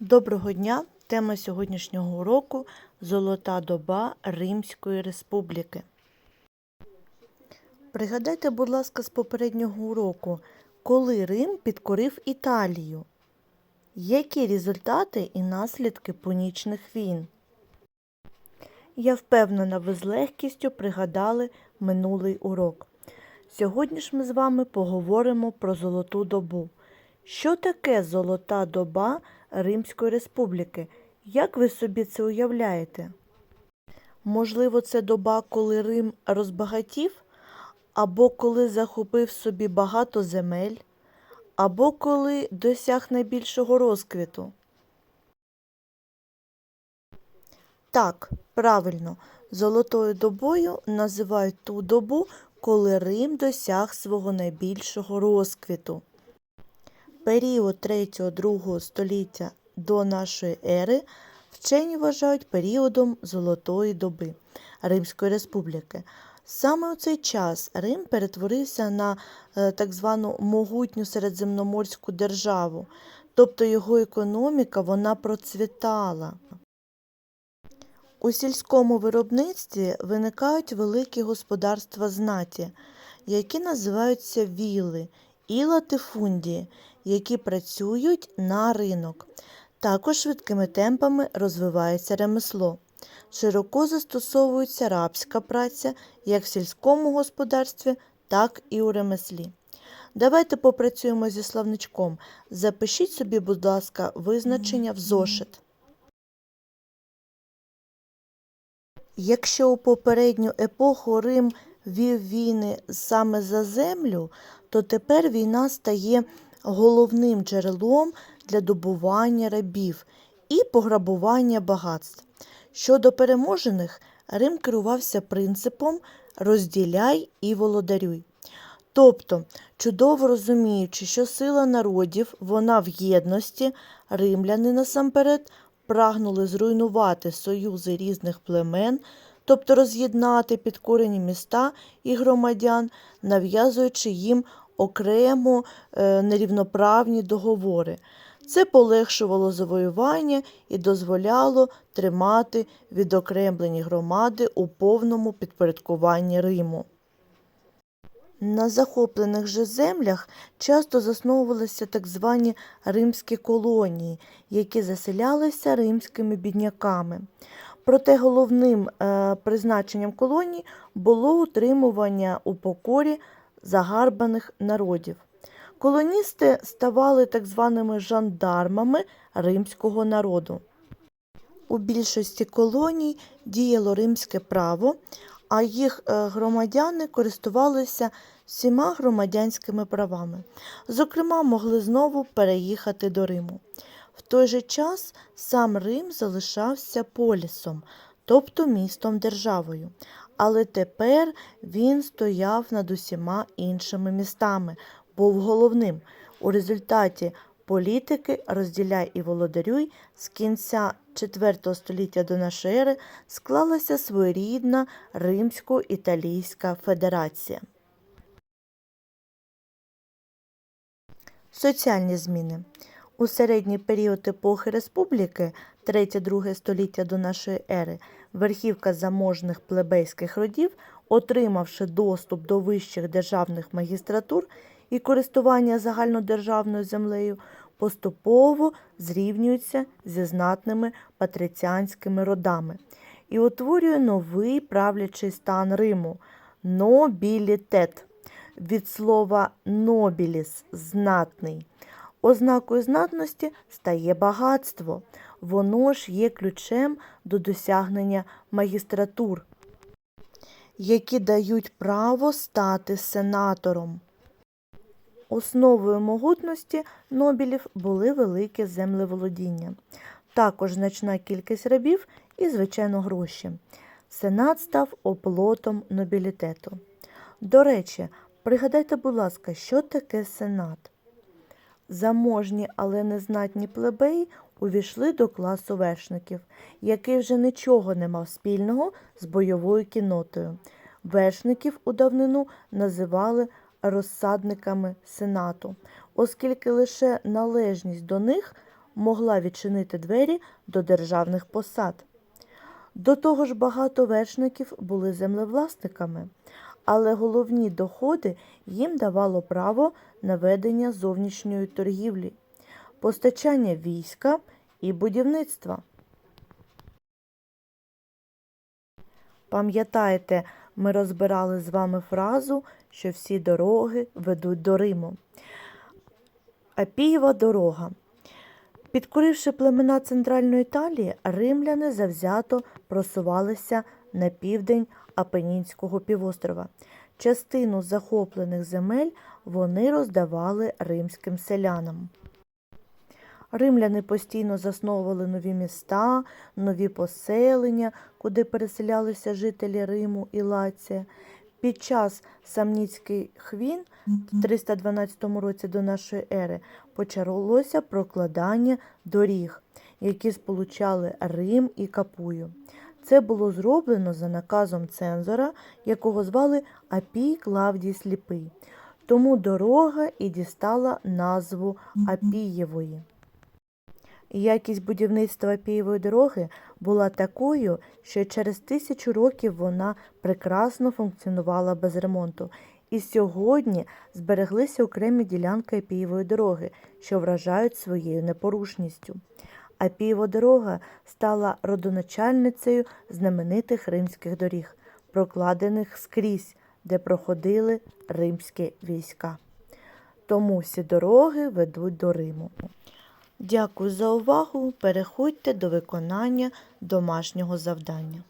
Доброго дня! Тема сьогоднішнього уроку Золота доба Римської Республіки. Пригадайте, будь ласка, з попереднього уроку, коли Рим підкорив Італію. Які результати і наслідки пунічних війн? Я впевнена, ви з легкістю пригадали минулий урок. Сьогодні ж ми з вами поговоримо про Золоту добу. Що таке Золота доба Римської Республіки? Як ви собі це уявляєте? Можливо, це доба, коли Рим розбагатів, або коли захопив собі багато земель, або коли досяг найбільшого розквіту? Так, правильно, золотою добою називають ту добу, коли Рим досяг свого найбільшого розквіту. Період 3-2 століття до нашої ери вчені вважають періодом Золотої доби Римської Республіки. Саме у цей час Рим перетворився на е, так звану могутню середземноморську державу, тобто його економіка вона процвітала. У сільському виробництві виникають великі господарства знаті, які називаються віли і латифундії, які працюють на ринок. Також швидкими темпами розвивається ремесло. Широко застосовується рабська праця як в сільському господарстві, так і у ремеслі. Давайте попрацюємо зі словничком. Запишіть собі, будь ласка, визначення в зошит. Якщо у попередню епоху Рим вів війни саме за землю, то тепер війна стає головним джерелом для добування рабів і пограбування багатств. Щодо переможених, Рим керувався принципом розділяй і володарюй. Тобто, чудово розуміючи, що сила народів, вона в єдності, римляни насамперед прагнули зруйнувати союзи різних племен, тобто роз'єднати підкорені міста і громадян, нав'язуючи їм окремо е, нерівноправні договори. Це полегшувало завоювання і дозволяло тримати відокремлені громади у повному підпорядкуванні Риму. На захоплених же землях часто засновувалися так звані римські колонії, які заселялися римськими бідняками. Проте головним е, призначенням колоній було утримування у покорі загарбаних народів. Колоністи ставали так званими жандармами римського народу. У більшості колоній діяло римське право, а їх е, громадяни користувалися всіма громадянськими правами. Зокрема, могли знову переїхати до Риму. В той же час сам Рим залишався полісом, тобто містом державою. Але тепер він стояв над усіма іншими містами, був головним. У результаті політики розділяй і володарюй з кінця IV століття до нашої ери склалася своєрідна Римсько-Італійська федерація. Соціальні зміни. У середній період епохи республіки 3-2 століття до нашої ери верхівка заможних плебейських родів, отримавши доступ до вищих державних магістратур і користування загальнодержавною землею, поступово зрівнюється зі знатними патриціанськими родами і утворює новий правлячий стан Риму нобілітет від слова нобіліс знатний. Ознакою знатності стає багатство. Воно ж є ключем до досягнення магістратур, які дають право стати сенатором. Основою могутності нобілів були велике землеволодіння, також значна кількість рабів і, звичайно, гроші. Сенат став оплотом нобілітету. До речі, пригадайте, будь ласка, що таке сенат? Заможні, але незнатні плебеї увійшли до класу вершників, який вже нічого не мав спільного з бойовою кіннотою. Вершників у давнину називали розсадниками сенату, оскільки лише належність до них могла відчинити двері до державних посад. До того ж, багато вершників були землевласниками, але головні доходи їм давало право на ведення зовнішньої торгівлі, постачання війська і будівництва. Пам'ятаєте, ми розбирали з вами фразу, що всі дороги ведуть до Риму. Апієва дорога. Підкоривши племена Центральної Італії, римляни завзято просувалися на південь Апенінського півострова. Частину захоплених земель вони роздавали римським селянам. Римляни постійно засновували нові міста, нові поселення, куди переселялися жителі Риму і Лація. Під час Самніцьких війн в 312 році до нашої ери почалося прокладання доріг, які сполучали Рим і Капую. Це було зроблено за наказом цензора, якого звали Апій Клавдій Сліпий. Тому дорога і дістала назву Апієвої. Якість будівництва Апієвої дороги була такою, що через тисячу років вона прекрасно функціонувала без ремонту. І сьогодні збереглися окремі ділянки Апієвої дороги, що вражають своєю непорушністю. Апієва дорога стала родоначальницею знаменитих римських доріг, прокладених скрізь, де проходили римські війська. Тому всі дороги ведуть до Риму. Дякую за увагу. Переходьте до виконання домашнього завдання.